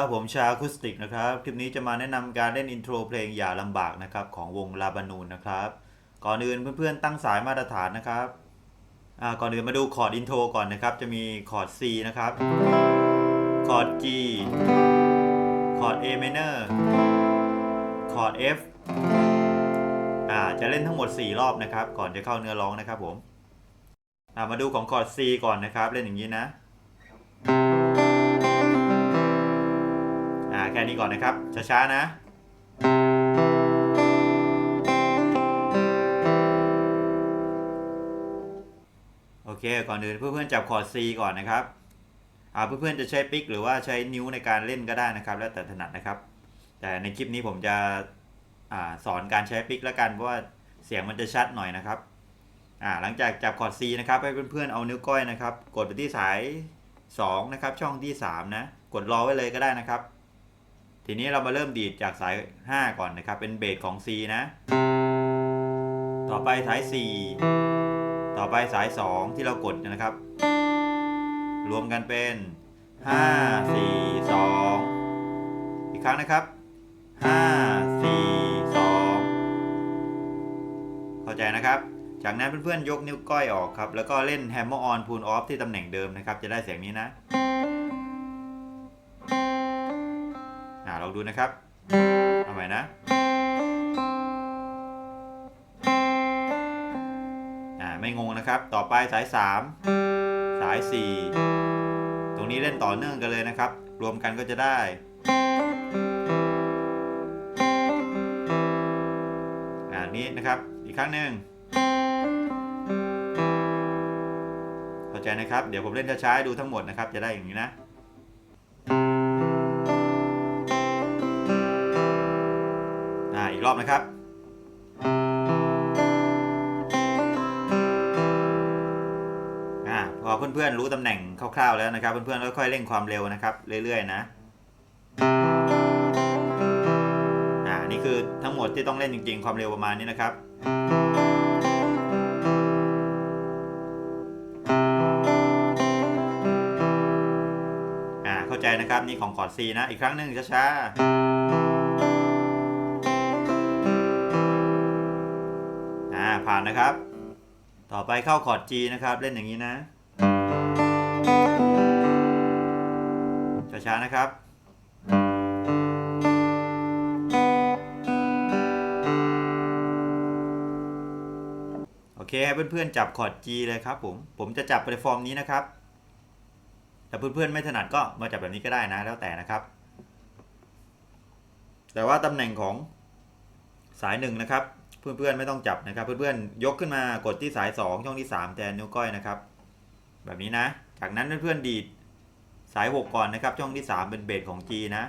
วัสดีครับผมชาคูสติกนะครับ คลิปนี้จะมาแนะนำการเล่นอินโทรเพลงอย่าลำบากนะครับของวงลาบานูนนะครับ ก่อนอื่นเพื่อนๆตั้งสายมาตรฐานนะครับอ่าก่อนอื่นมาดูคอร์ดอินโทรก่อนนะครับ จะมีคอร์ด C นะครับ คอร์ด G คอร์ด A minor คอร์ด F อ่าจะเล่นทั้งหมด 4 รอบนะครับ ก่อนจะเข้าเนื้อร้องนะครับผมอ่ามาดูของคอร์ด C ก่อนนะครับ เล่นอย่างนี้นะ ค่นี้ก่อนนะครับ ช้าๆนะโอเคก่อนอื่นเพื่อนๆจับคอร์ด C ก่อนนะครับอ่าเพื่อนๆจะใช้ปิกหรือว่าใช้นิ้วในการเล่นก็ได้นะครับ แล้วแต่ถนัดนะครับ แต่ในคลิปนี้ผมจะอ่าสอนการใช้ปิกแล้วกันเพราะว่าเสียงมันจะชัดหน่อยนะครับอ่าหลังจากจับคอร์ด C นะครับให้เพื่อนๆเอานิ้วก้อยนะครับ กดไปที่สาย2นะครับช่องที่ 3 นะ กดรอไว้เลยก็ได้นะครับ ทีนี้เรามาเริ่มดีดจากสาย 5 ก่อนนะครับ เป็นเบสของ C นะ ต่อไปสาย 4 ต่อไปสาย 2 ที่เรากดนะครับ รวมกันเป็น 5 4 2 อีกครั้งนะครับ 5 4 2 เข้าใจนะครับ จากนั้นเพื่อนๆยกนิ้วก้อยออกครับ แล้วก็เล่น Hammer on Pull off ที่ตำแหน่งเดิมนะครับ จะได้เสียงนี้นะ องดูนะครับ เอาใหม่นะอ่าไม่งงนะครับ ต่อไปสาย 3 สาย 4 ตรงนี้เล่นต่อเนื่องกันเลยนะครับ รวมกันก็จะได้ อ่านี้นะครับ อีกครั้งหนึ่งเข้าใจนะครับ เดี๋ยวผมเล่นช้าๆดูทั้งหมดนะครับ จะได้อย่างนี้นะ อีกรอบนะครับอ่าพอเพื่อนๆรู้ตำแหน่งคร่าวๆแล้วนะครับ เพื่อนๆค่อยๆเร่งความเร็วนะครับ เรื่อยๆนะอ่านี่คือทั้งหมดที่ต้องเล่นจริงๆ ความเร็วประมาณนี้นะครับอ่าเข้าใจนะครับนี่ของคอร์ด C นะ อีกครั้งหนึ่งช้าๆ ผ่านนะครับ ต่อไปเข้าคอร์ด G นะครับ เล่นอย่างนี้นะ ช้าๆ นะครับ โอเคให้เพื่อนๆ จับคอร์ด G เลยครับผม ผมจะจับในฟอร์มนี้นะครับ แต่เพื่อนๆ ไม่ถนัดก็มาจับแบบนี้ก็ได้นะ แล้วแต่นะครับ แต่ว่าตำแหน่งของสายหนึ่งนะครับ เพื่อนๆไม่ต้องจับนะครับ เพื่อนๆยกขึ้นมากดที่สาย 2 ช่องที่ 3 แทนนิ้วก้อยนะครับ แบบนี้นะ จากนั้นเพื่อนๆดีดสาย 6 ก่อนนะครับ ช่องที่ 3 เป็นเบสของ G นะ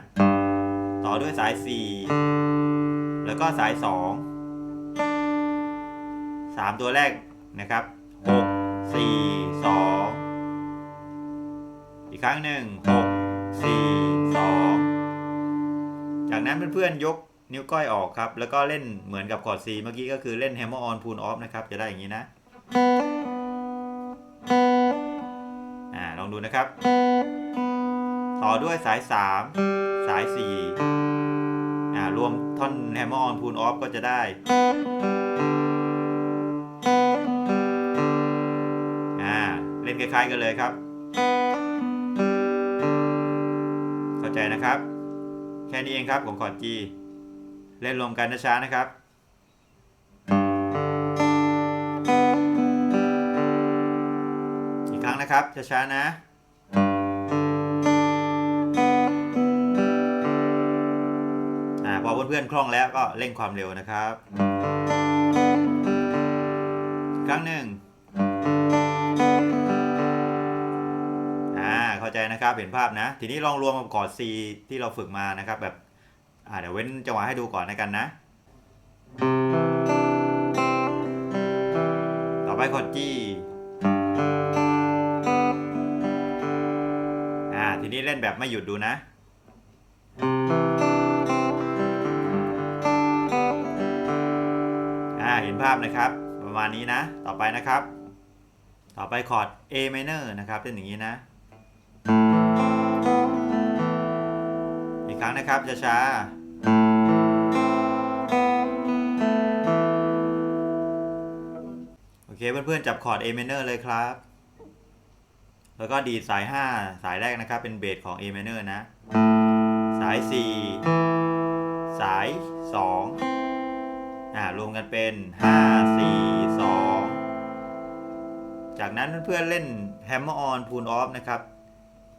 ต่อด้วยสาย 4 แล้วก็สาย 2 3 ตัวแรกนะครับ 6 4 2 อีกครั้งหนึ่งหกสี่สองจากนั้นเพื่อนๆยก นิ้วก้อยออกครับ แล้วก็เล่นเหมือนกับคอร์ด C เมื่อกี้ก็คือเล่น Hammer on Pull off นะครับ จะได้อย่างนี้นะ อ่า ลองดูนะครับ ต่อด้วยสาย 3 สาย 4 อ่า รวมท่อน Hammer on Pull off ก็จะได้ อ่า เล่นคล้ายๆกันเลยครับ เข้าใจนะครับ แค่นี้เองครับของคอร์ด G เล่นรวมกันช้าๆนะครับ อีกครั้งนะครับช้าๆนะอ่าพอเพื่อนๆคล่องแล้วก็เร่งความเร็วนะครับ ครั้งหนึ่งอ่าเข้าใจนะครับเห็นภาพนะ ทีนี้ลองรวมกับคอร์ด C ที่เราฝึกมานะครับแบบ อ่าเดี๋ยวเว้นจังหวะให้ดูก่อนในกันนะ ต่อไปคอร์ด G อ่าทีนี้เล่นแบบไม่หยุดดูนะอ่าเห็นภาพนะครับ ประมาณนี้นะ ต่อไปนะครับ ต่อไปคอร์ด A minor นะครับเล่นอย่างนี้นะอีกครั้งนะครับช้าๆ เคเพื่อนๆจับคอร์ด A minor เลยครับ แล้วก็ดีสาย 5 สายแรกนะครับ เป็นเบสของ A minor นะ สาย 4 สาย 2 อ่ารวมกันเป็น 5 4 2 จากนั้นเพื่อนๆเล่น Hammer on Pull off นะครับ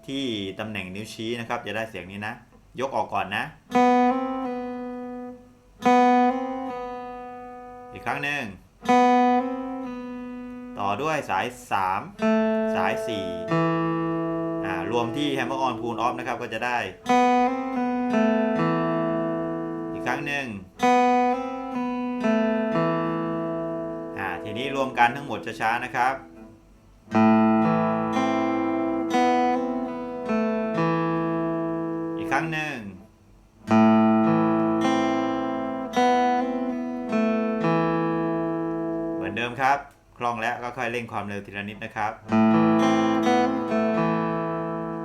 ที่ตำแหน่งนิ้วชี้นะครับ จะได้เสียงนี้นะ ยกออกก่อนนะ อีกครั้งหนึ่ง ด้วยสาย 3 สาย 4 อ่า รวมที่ Hammer on Pull off นะครับก็จะได้ อีกครั้งหนึ่งอ่า ทีนี้รวมกันทั้งหมดช้าๆนะครับอีกครั้งหนึ่ง เหมือนเดิมครับ ล่องแล้วก็ค่อยเร่งความเร็วทีละนิดนะครับ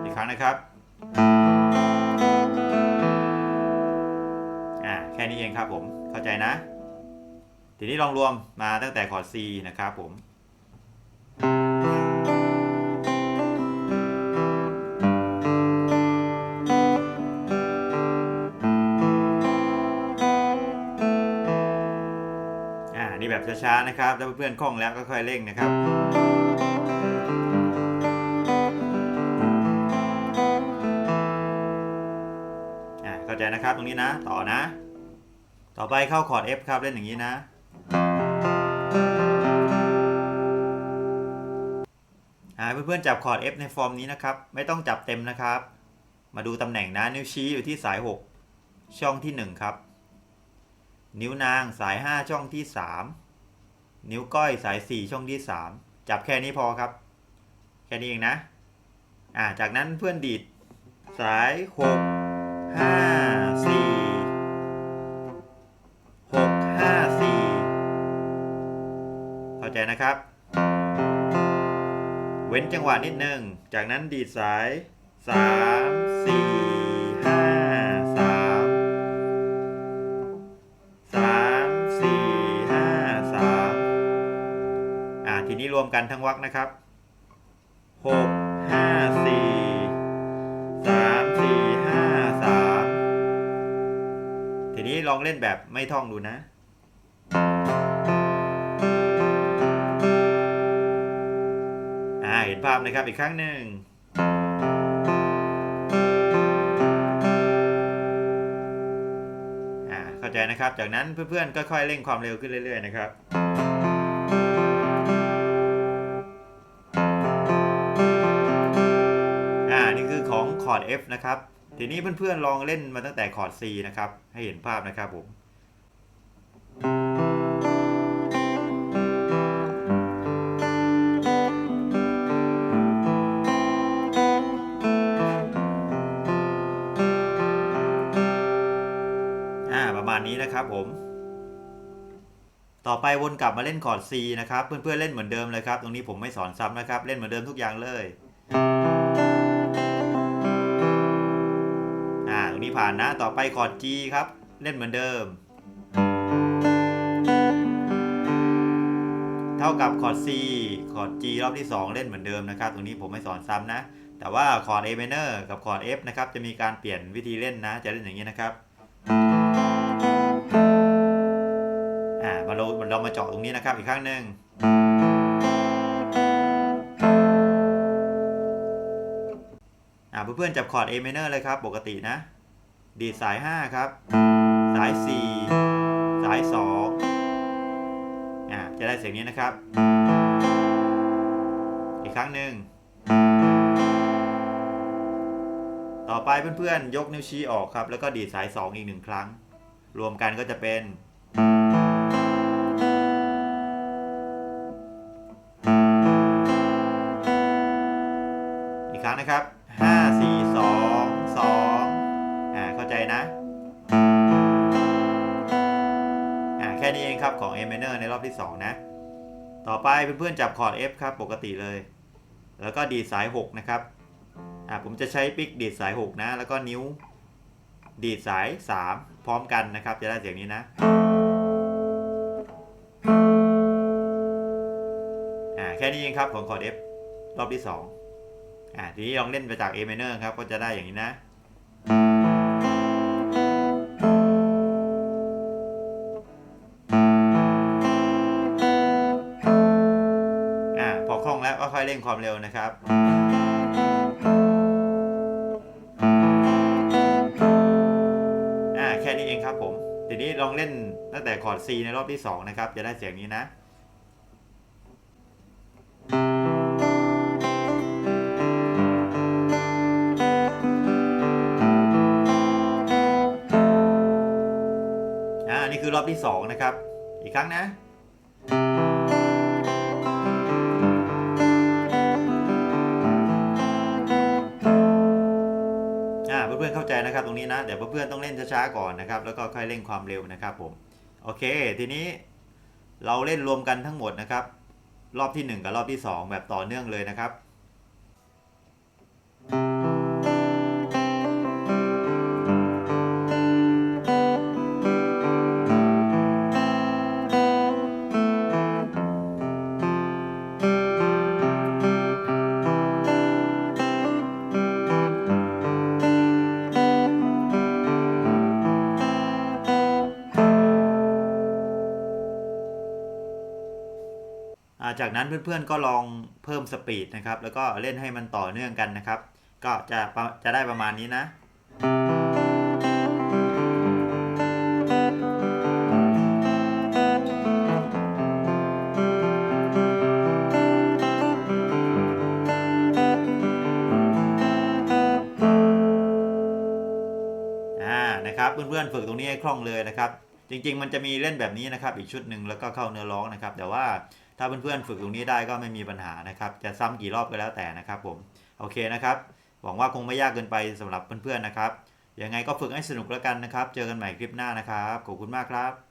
อีกครั้งนะครับอ่าแค่นี้เองครับผมเข้าใจนะ ทีนี้ลองรวมมาตั้งแต่คอร์ด C นะครับผม ช้าๆนะครับถ้าเพื่อนๆคล่องแล้วก็ค่อยเร่งนะครับอ่าเข้าใจนะครับตรงนี้นะ ต่อนะ ต่อไปเข้าคอร์ด F ครับเล่นอย่างนี้นะอ่าเพื่อนๆจับคอร์ด F ในฟอร์มนี้นะครับ ไม่ต้องจับเต็มนะครับ มาดูตำแหน่งนะ นิ้วชี้อยู่ที่สาย 6 ช่องที่ 1 ครับนิ้วนางสาย 5 ช่องที่ 3 นิ้วก้อยสาย 4 ช่องที่ 3 จับแค่นี้พอครับ แค่นี้เองนะ อ่า จากนั้นเพื่อนดีดสาย 6 5 4 6 5 4 เข้าใจนะครับ เว้นจังหวะนิดนึง จากนั้นดีดสาย 3 4 ทีนี้รวมกันทั้งวรรคนะครับ6 5 4 3 4 5 3ทีนี้ลองเล่นแบบไม่ท่องดูนะอ่าเห็นภาพนะครับอีกครั้งหนึ่งอ่าเข้าใจนะครับ จากนั้นเพื่อนๆก็ค่อยเร่งความเร็วขึ้นเรื่อยๆนะครับ F นะครับ ทีนี้เพื่อนๆลองเล่นมาตั้งแต่คอร์ด C นะครับ ให้เห็นภาพนะครับผม อ่า ประมาณนี้นะครับผม ต่อไปวนกลับมาเล่นคอร์ด C นะครับ เพื่อนๆเล่นเหมือนเดิมเลยครับ ตรงนี้ผมไม่สอนซ้ำนะครับ เล่นเหมือนเดิมทุกอย่างเลย งนี้ผ่านนะต่อไปคอร์ด G ครับ เล่นเหมือนเดิม เท่ากับคอร์ด C คอร์ด G รอบที่ 2 เล่นเหมือนเดิมนะครับ ตรงนี้ผมไม่สอนซ้ำนะ แต่ว่าคอร์ด A minor กับคอร์ด F นะครับจะมีการเปลี่ยนวิธีเล่นนะ จะเล่นอย่างนี้นะครับอ่ามาเราเรามาเจาะตรงนี้นะครับอีกครั้งหนึ่งอ่าเพื่อนๆจับคอร์ด A minor เลยครับ ปกตินะ ดีดสาย 5 ครับ สาย 4 สาย2อ่าจะได้เสียงนี้นะครับ อีกครั้งหนึ่ง ต่อไปเพื่อนๆ ยกนิ้วชี้ออกครับ แล้วก็ดีดสาย 2 อีกหนึ่งครั้ง รวมกันก็จะเป็นอีกครั้งนะครับ เอรับของ A minor ในรอบที่ 2 นะ ต่อไปเพื่อนๆจับคอร์ด F ครับ ปกติเลย แล้วก็ดีดสาย 6 นะครับ อ่าผมจะใช้ปิกดีดสาย 6 นะ แล้วก็นิ้ว ดีดสาย 3 พร้อมกันนะครับ จะได้เสียงนี้นะ อ่า แค่นี้เองครับของคอร์ด F รอบที่ 2 อ่า ทีนี้ลองเล่นไปจาก A minor ครับ ก็จะได้อย่างนี้นะ ค่องแล้วก็ค่อยเร่งความเร็วนะครับ อ่าแค่นี้เองครับผม ทีนี้ลองเล่นตั้งแต่คอร์ด C ในรอบที่ 2 นะครับ จะได้เสียงนี้นะอ่านี่คือรอบที่ 2 นะครับ อีกครั้งนะ นะครับตรงนี้นะ เดี๋ยวเพื่อนๆต้องเล่นช้าๆก่อนนะครับ แล้วก็ค่อยเร่งความเร็วนะครับผม โอเค ทีนี้เราเล่นรวมกันทั้งหมดนะครับ รอบที่ 1 กับรอบที่ 2 แบบต่อเนื่องเลยนะครับ จากนั้นเพื่อนๆก็ลองเพิ่มสปีดนะครับ แล้วก็เล่นให้มันต่อเนื่องกันนะครับ ก็จะจะได้ประมาณนี้นะ อ่า นะครับ เพื่อนๆฝึกตรงนี้ให้คล่องเลยนะครับ จริงๆ มันจะมีเล่นแบบนี้นะครับ อีกชุดหนึ่งแล้วก็เข้าเนื้อร้องนะครับ แต่ว่า ถ้าเพื่อนๆฝึกตรงนี้ได้ก็ไม่มีปัญหานะครับ จะซ้ำกี่รอบก็แล้วแต่นะครับผม โอเคนะครับ หวังว่าคงไม่ยากเกินไปสำหรับเพื่อนๆนะครับ ยังไงก็ฝึกให้สนุกแล้วกันนะครับ เจอกันใหม่คลิปหน้านะครับ ขอบคุณมากครับ